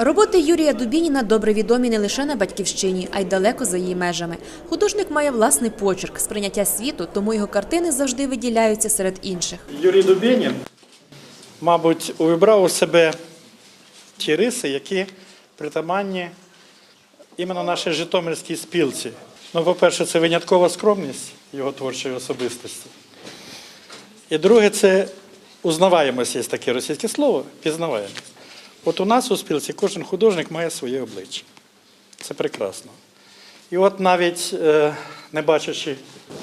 Роботи Юрія Дубініна добре відомі не лише на батьківщині, а й далеко за її межами. Художник має власний почерк, сприйняття світу, тому його картини завжди виділяються серед інших. Юрій Дубінін, мабуть, увібрав у себе ті риси, які притаманні іменно нашій Житомирській спілці. Ну, по-перше, це виняткова скромність його творчої особистості. І друге, це узнаваємость, є таке російське слово, пізнаваємость. От у нас у спілці кожен художник має своє обличчя. Це прекрасно. І от навіть е, не бачачи,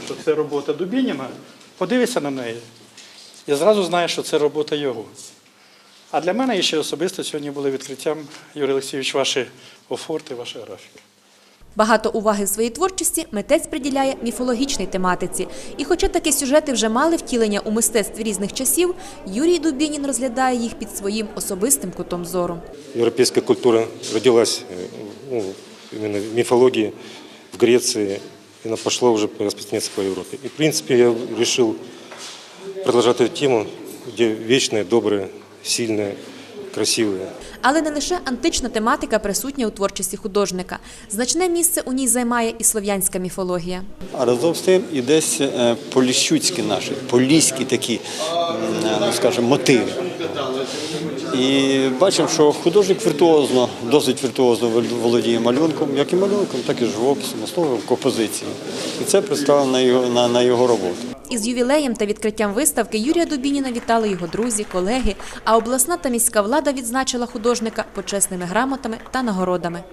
що це робота Дубініна, подивися на неї і зразу знаєш, що це робота його. А для мене ще особисто сьогодні були відкриттям, Юрій Олексійович, ваші офорти, ваша графіка. Багато уваги своїй творчості митець приділяє міфологічній тематиці. І хоча такі сюжети вже мали втілення у мистецтві різних часів, Юрій Дубінін розглядає їх під своїм особистим кутом зору. Европейская культура родилась э, ну, в мифологии в Греции, и она пошла уже распространяться по Европе. И, в принципе, я продолжать эту тему, где вечное, доброе, сильное, красивое. Але не лише антична тематика присутня у творчості художника. Значне місце у ній займає і слов'янська міфологія. А разом з тим і десь е, поліщуцькі наші, поліські такі, ну скажімо, мотиви. І бачимо, що художник віртуозно, досить віртуозно володіє малюнком, як і малюнком, так і живописом, основою композиції. І це представлено на його, на, на його роботу. Із ювілеєм та відкриттям виставки Юрія Дубініна вітали його друзі, колеги, а обласна та міська влада відзначила художника почесними грамотами та нагородами.